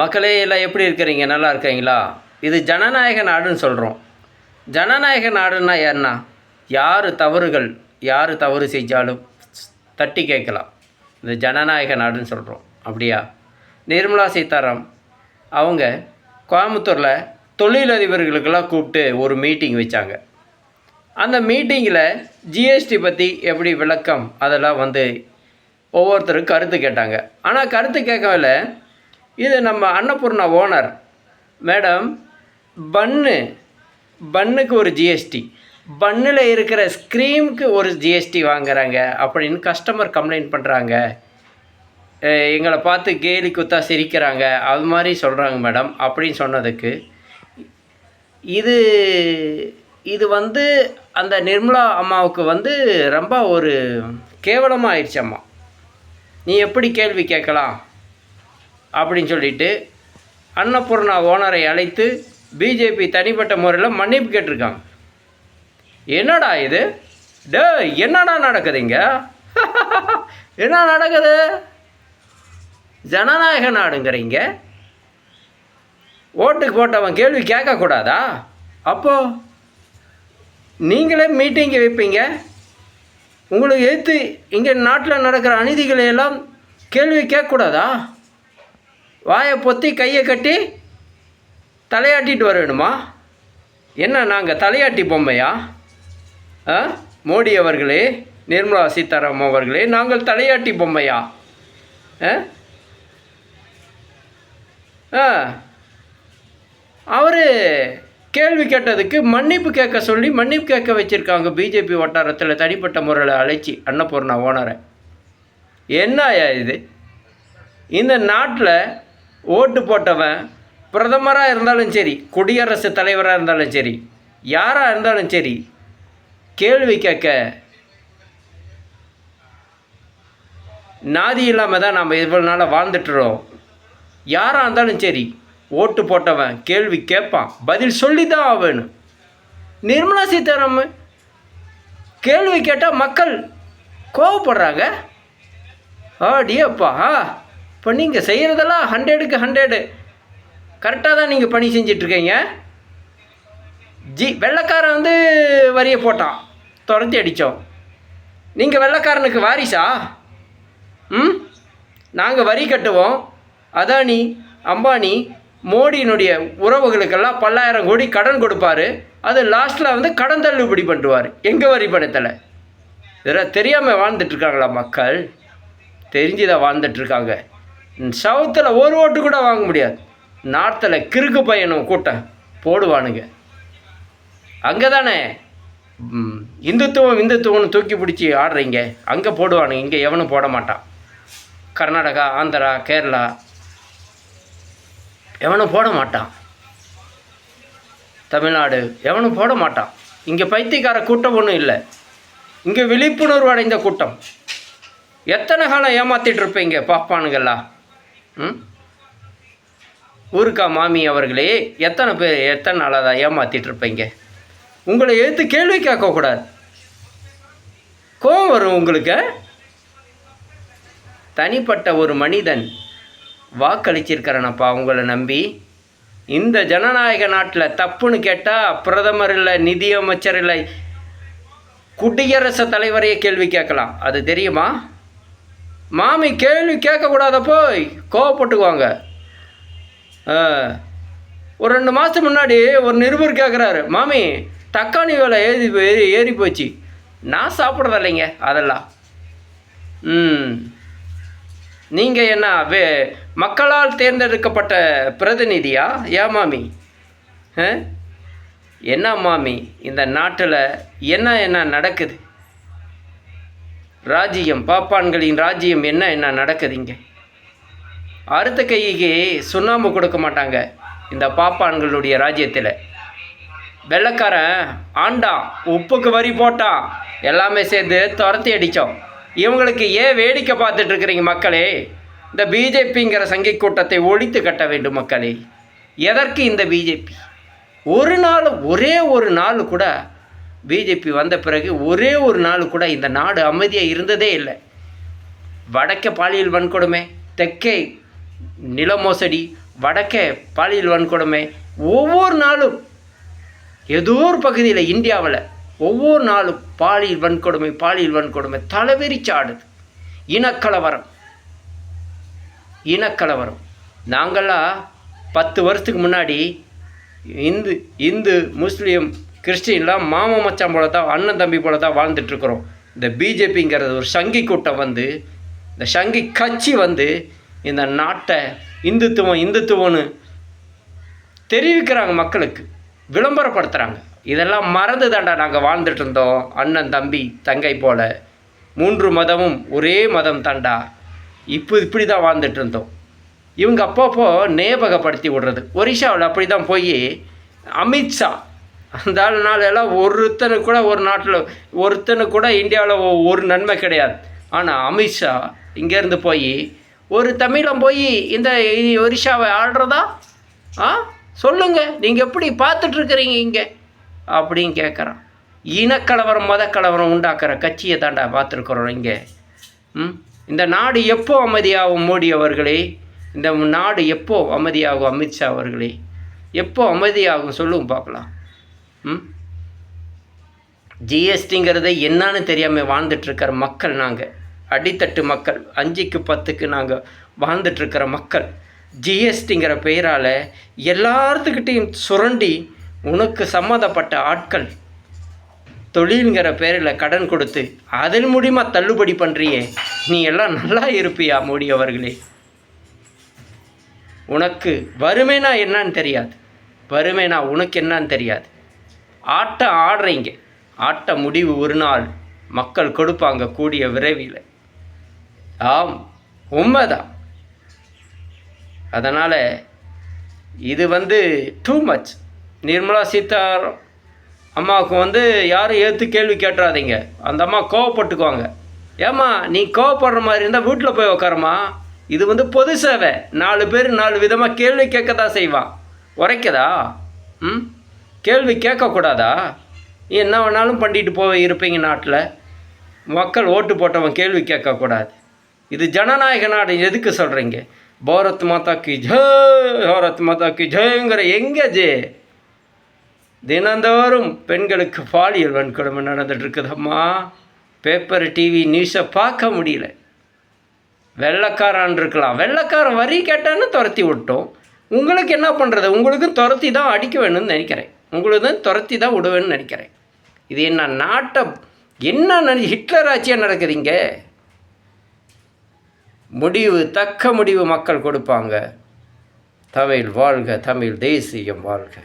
மக்களே எல்லாம் எப்படி இருக்கிறீங்க? நல்லா இருக்கீங்களா? இது ஜனநாயக நாடுன்னு சொல்கிறோம் ஜனநாயக நாடுன்னா யாருன்னா யார் தவறுகள் யார் தவறு செஞ்சாலும் தட்டி கேட்கலாம். இந்த ஜனநாயக நாடுன்னு சொல்கிறோம் அப்படியா? நிர்மலா சீதாராம் அவங்க கோயம்புத்தூரில் தொழிலதிபர்களுக்கெல்லாம் கூப்பிட்டு ஒரு மீட்டிங் வச்சாங்க. அந்த மீட்டிங்கில் ஜிஎஸ்டி பற்றி எப்படி விளக்கம்? அதெல்லாம் வந்து ஒவ்வொருத்தரும் கருத்து கேட்டாங்க. ஆனால் கருத்து கேட்கவில்லை. இது நம்ம அன்னபூர்ணா ஓனர். மேடம் பன்னு பன்னுக்கு ஒரு ஜிஎஸ்டி பன்னில் இருக்கிற ஸ்க்ரீமுக்கு ஒரு ஜிஎஸ்டி வாங்குறாங்க அப்படின்னு கஸ்டமர் கம்ப்ளைண்ட் பண்ணுறாங்க எங்களை பார்த்து கேலி குத்தா சிரிக்கிறாங்க. அது மாதிரி சொல்கிறாங்க மேடம் அப்படின்னு சொன்னதுக்கு. இது இது வந்து அந்த நிர்மலா அம்மாவுக்கு வந்து ரொம்ப ஒரு கேவலமாக ஆயிடுச்சு அம்மா. நீ எப்படி கேள்வி கேட்கலாம்? அப்படின்னு சொல்லிட்டு அன்னபூர்ணா ஓனரை அழைத்து பிஜேபி தனிப்பட்ட முறையில் மன்னிப்பு கேட்டிருக்காங்க என்னடா இது? டே என்னடா நடக்குது இங்கே என்ன நடக்குது? ஜனநாயக நாடுங்கிறீங்க? ஓட்டுக்கு போட்டவன் கேள்வி கேட்கக்கூடாதா? அப்போது நீங்களே மீட்டிங்கை வைப்பீங்க? உங்களுக்கு எடுத்து இங்கே நாட்டில் நடக்கிற அநீதிகளை எல்லாம் கேள்வி கேட்கக்கூடாதா? வாயை பொத்தி கையை கட்டி தலையாட்டிட்டு வரணுமா என்ன நாங்கள் தலையாட்டி பொம்மையா? ஆ? மோடி அவர்களே நிர்மலா சீதாராமன் அவர்களே நாங்கள் தலையாட்டி பொம்மையா? ஆ? அவர் கேள்வி கேட்டதுக்கு மன்னிப்பு கேட்க சொல்லி மன்னிப்பு கேட்க வச்சுருக்காங்க பிஜேபி வட்டாரத்தில் தனிப்பட்ட முறையில் அழைச்சி அன்னபூர்ணா ஓனரை. என்னயா இது? இந்த நாட்டில் ஓட்டு போட்டவன் பிரதமராக இருந்தாலும் சரி குடியரசுத் தலைவராக இருந்தாலும் சரி யாராக இருந்தாலும் சரி கேள்வி கேட்க நாதி இல்லாமல் தான் நம்ம இவ்வளோ நாளாக வாழ்ந்துட்டுறோம். யாராக இருந்தாலும் சரி ஓட்டு போட்டவன் கேள்வி கேட்பான். பதில் சொல்லி தான் ஆகணும். நிர்மலா சீதாராமன் கேள்வி கேட்டால் மக்கள் கோவப்படுறாங்க. ஆடியப்பா இப்போ நீங்கள் செய்கிறதெல்லாம் ஹண்ட்ரடுக்கு ஹண்ட்ரடு. கரெக்டாக தான் நீங்கள் பணி செஞ்சிட்ருக்கீங்க. ஜி வெள்ளைக்காரன் வந்து வரியை போட்டான். துரத்தி அடித்தோம். நீங்கள் வெள்ளைக்காரனுக்கு வாரிசா? ம்? நாங்கள் வரி கட்டுவோம். அதானி அம்பானி மோடியினுடைய உறவுகளுக்கெல்லாம் பல்லாயிரம் கோடி கடன் கொடுப்பாரு. அது லாஸ்ட்டில் வந்து கடன் தள்ளுபடி பண்ணுவார். எங்கள் வரி பணத்தில்? இதெல்லாம் தெரியாமல் வாழ்ந்துட்டுருக்காங்களா மக்கள்? தெரிஞ்சுதான் வாழ்ந்துட்டுருக்காங்க சவுத்தில் ஒரு ஓட்டு கூட வாங்க முடியாது. நார்த்தில் கிறுக்கு பையனும் கூட்டம் போடுவானுங்க. அங்கே தானே இந்துத்துவம் இந்துத்துவம்னு தூக்கி பிடிச்சி ஆடுறீங்க. அங்கே போடுவானுங்க இங்கே எவனும் போட மாட்டான். கர்நாடகா ஆந்திரா கேரளா எவனும் போட மாட்டான். தமிழ்நாடு எவனும் போட மாட்டான். இங்கே பைத்தியக்கார கூட்டம் ஒன்றும் இல்லை. இங்கே விழிப்புணர்வு அடைந்த கூட்டம். எத்தனை காலம் ஏமாற்றிட்டு இருப்பீங்க பாப்பானுங்களா ஊருக்கா மாமி அவர்களே எத்தனை பேர் எத்தனை நாளாக தான் ஏமாற்றிட்டு இருப்பீங்க? உங்களை எழுத்து கேள்வி கேட்கக்கூடாது. கோவம் வரும் உங்களுக்கு. தனிப்பட்ட ஒரு மனிதன் வாக்களிச்சிருக்கிறனப்பா உங்களை நம்பி. இந்த ஜனநாயக நாட்டில் தப்புன்னு கேட்டால் பிரதமர் இல்லை நிதியமைச்சர் இல்லை குடியரசுத் தலைவரையே கேள்வி கேட்கலாம். அது தெரியுமா? மாமி கேள்வி கேட்கக்கூடாத போய் கோவப்பட்டுக்குவாங்க. ஒரு ரெண்டு மாதத்துக்கு முன்னாடி ஒரு நிருபர் கேட்குறாரு மாமி தக்காளி விலை ஏறி ஏறி ஏறி போச்சு. நான் சாப்பிட்றது இல்லைங்க அதெல்லாம். ம். நீங்கள் என்ன வே மக்களால் தேர்ந்தெடுக்கப்பட்ட பிரதிநிதியா? ஏன் மாமி? ஆ? என்ன மாமி இந்த நாட்டில் என்ன என்ன நடக்குது? ராஜ்யம் பாப்பான்களின் ராஜ்யம் என்ன என்ன நடக்குதுங்க அறுத்த கைக்கு சுண்ணாம்பு கொடுக்க மாட்டாங்க இந்த பாப்பான்களுடைய ராஜ்யத்தில். வெள்ளக்காரன் ஆண்டான் உப்புக்கு வரி போட்டான் எல்லாமே சேர்ந்து துரத்தி அடித்தோம். இவங்களுக்கு ஏன் வேடிக்கை பார்த்துட்டு இருக்கிறீங்க மக்களே? இந்த பிஜேபிங்கிற சங்கி கூட்டத்தை ஒழித்து கட்ட வேண்டும் மக்களே. எதற்கு இந்த பிஜேபி? ஒரு நாள் ஒரே ஒரு நாள் கூட பிஜேபி வந்த பிறகு ஒரே ஒரு நாள் கூட இந்த நாடு அமைதியாக இருந்ததே இல்லை. வடக்கே பாலியல் வன்கொடுமை தெற்கே நில மோசடி வடக்கே பாலியல் வன்கொடுமை. ஒவ்வொரு நாளும் ஏதோ ஒரு பகுதியில் இந்தியாவில் ஒவ்வொரு நாளும் பாலியல் வன்கொடுமை பாலியல் வன்கொடுமை தலைவிரிச்சாடுது. இனக்கலவரம். இனக்கலவரம். நாங்களாம் பத்து வருஷத்துக்கு முன்னாடி இந்து இந்து முஸ்லீம் கிறிஸ்டின்லாம் மாமா மச்சான் போல தான் அண்ணன் தம்பி போல தான் வாழ்ந்துட்டுருக்குறோம். இந்த பிஜேபிங்கிறது ஒரு சங்கி கூட்டம் வந்து இந்த சங்கி கட்சி வந்து இந்த நாட்டை இந்துத்துவம் இந்துத்துவம்னு தெரிவிக்கிறாங்க மக்களுக்கு விளம்பரப்படுத்துகிறாங்க இதெல்லாம் மறந்து தாண்டா நாங்கள் வாழ்ந்துட்டு இருந்தோம் அண்ணன் தம்பி தங்கை போல. மூன்று மதமும் ஒரே மதம் தாண்டா இப்போ இப்படி தான் வாழ்ந்துட்டு இருந்தோம் இவங்க அப்பப்போ ஞாபகப்படுத்தி விடுறது. ஒரிஷாவில் அப்படி தான் போய் அமித்ஷா அந்த ஆளுனால ஒருத்தனுக்கு கூட ஒரு நாட்டில் ஒருத்தனுக்கு கூட இந்தியாவில் ஒரு நன்மை கிடையாது. ஆனால் அமித்ஷா இங்கேருந்து போய் ஒரு தமிழன் போய் இந்த ஒரிஷாவை ஆடுறதா ஆ? சொல்லுங்கள் நீங்கள் எப்படி பார்த்துட்ருக்குறீங்க இங்கே? அப்படின்னு கேட்குறான் இனக்கலவரம் மதக்கலவரம் உண்டாக்குற கட்சியை தாண்டா பார்த்துருக்குறோம் இங்கே. ம்? இந்த நாடு எப்போ அமைதியாகும் மோடி அவர்களே? இந்த நாடு எப்போ அமைதியாகும் அமித்ஷா அவர்களே? எப்போ அமைதியாகும் சொல்லுங்க பார்க்கலாம். ம்? ஜிஎஸ்டிங்கிறத என்னன்னு தெரியாமல் வாழ்ந்துட்டுருக்கிற மக்கள் நாங்கள் அடித்தட்டு மக்கள். அஞ்சுக்கு பத்துக்கு நாங்கள் வாழ்ந்துட்டுருக்கிற மக்கள். ஜிஎஸ்டிங்கிற பெயரால் எல்லாத்துக்கிட்டையும் சுரண்டி உனக்கு சம்மந்தப்பட்ட ஆட்கள் தொழிலுங்கிற பேரில் கடன் கொடுத்து அதன் மூலிமா தள்ளுபடி பண்ணுறியே நீ எல்லாம் நல்லா இருப்பியா மோடி அவர்களே? உனக்கு வறுமைனா என்னன்னு தெரியாது. வறுமைனா உனக்கு என்னன்னு தெரியாது. ஆட்டம் ஆடுறீங்க. ஆட்ட முடிவு ஒரு நாள் மக்கள் கொடுப்பாங்க கூடிய விரைவில். ஆம் உண்மைதான். அதனால் இது வந்து டூ மச் நிர்மலா சீதாராம் அம்மாவுக்கு வந்து யாரும் ஏற்று கேள்வி கேட்டுறாதீங்க அந்த அம்மா கோவப்பட்டுக்குவாங்க. ஏம்மா நீ கோவப்படுற மாதிரி இருந்தால் வீட்டில் போய் உக்காரம்மா இது வந்து பொது சேவை. நாலு பேர் நாலு விதமாக கேள்வி கேட்க தான் செய்வான். உரைக்கதா? ம்? கேள்வி கேட்கக்கூடாதா? நீ என்ன வேணாலும் பண்ணிட்டு போய் இருப்பீங்க நாட்டில். மக்கள் ஓட்டு போட்டவன் கேள்வி கேட்கக்கூடாது. இது ஜனநாயக நாடு எதுக்கு சொல்கிறீங்க பாரத் மாதா கி ஜெய் பாரத் மாதா கி ஜெயங்கிற எங்கே ஜே? தினந்தோறும் பெண்களுக்கு பாலியல் வன்கொடுமை நடந்துட்டு இருக்குதம்மா பேப்பர் டிவி நியூஸை பார்க்க முடியல. வெள்ளக்காரான் இருக்கலாம். வெள்ளைக்காரன் வரி கேட்டான்னு துரத்தி விட்டோம். உங்களுக்கு என்ன பண்ணுறது உங்களுக்கும் துரத்தி தான் அடிக்க வேணும்னு நினைக்கிறேன். உங்களுக்கு தான் துரத்தி தான் விடுவேன்னு நினைக்கிறேன். இது என்ன நாட்டை என்ன நினை ஹிட்லர் ஆட்சியாக நடக்குதுங்க முடிவு தக்க முடிவு மக்கள் கொடுப்பாங்க. தமிழ் வாழ்க தமிழ் தேசியம் வாழ்க.